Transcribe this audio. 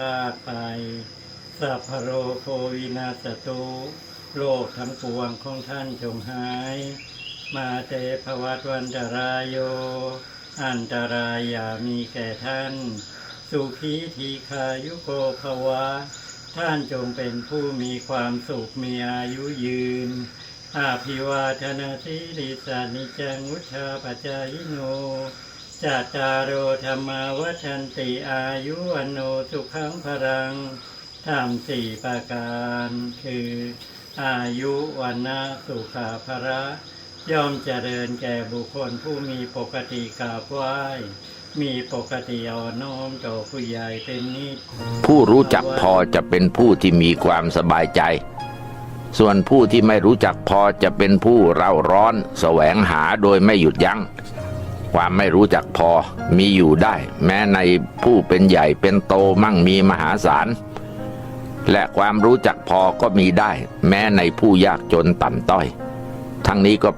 ราชไปสัพพโรโควินาศตุโรคทั้งปวงของท่านจงหาย มาเตภวัตวันตรายโย อันตรายอย่ามีแก่ท่าน สุขีทีคายุโกภวะ ท่านจงเป็นผู้มีความสุขมีอายุยืน อาภิวาทนาสิริสานิจังวุชาปจายโน จัตตารโอธรรมาวัฏันติอายุวันโนสุขังพรังธรรมสี่ประการ คืออายุวันนะสุขาภระย่อมเจริญแก่บุคคลผู้มีปกติกราบไหว้มีปกติอ่อนน้อมต่อผู้ใหญ่เป็นนิดผู้รู้จักพอจะเป็นผู้ที่มีความสบายใจ ส่วนผู้ที่ไม่รู้จักพอจะเป็นผู้เร่าร้อน แสวงหาโดยไม่หยุดยัง้ง ความไม่รู้จักพอมีอยู่ได้ แม้ในผู้เป็นใหญ่เป็นโตมั่งมีมหาศาล และความรู้จักพอก็มีได้ แม้ในผู้ยากจนต่ำต้อย ทั้งนี้ก็